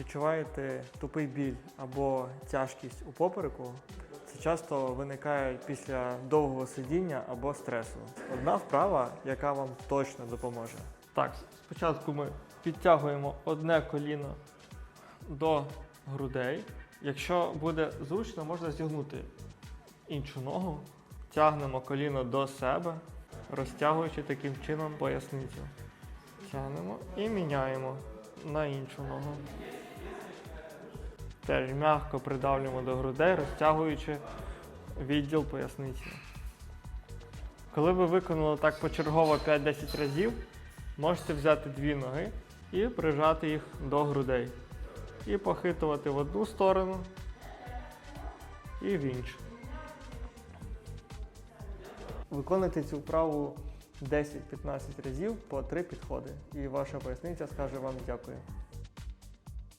відчуваєте тупий біль або тяжкість у попереку, це часто виникає після довгого сидіння або стресу. Одна вправа, яка вам точно допоможе. Так, спочатку ми підтягуємо одне коліно до грудей. Якщо буде зручно, можна зігнути іншу ногу. Тягнемо коліно до себе, розтягуючи таким чином поясницю. Тягнемо і міняємо на іншу ногу. Теж м'яко придавлюємо до грудей, розтягуючи відділ поясниці. Коли ви виконали так почергово 5-10 разів, можете взяти дві ноги і прижати їх до грудей. І похитувати в одну сторону і в іншу. Виконуйте цю вправу 10-15 разів по 3 підходи, і ваша поясниця скаже вам дякую.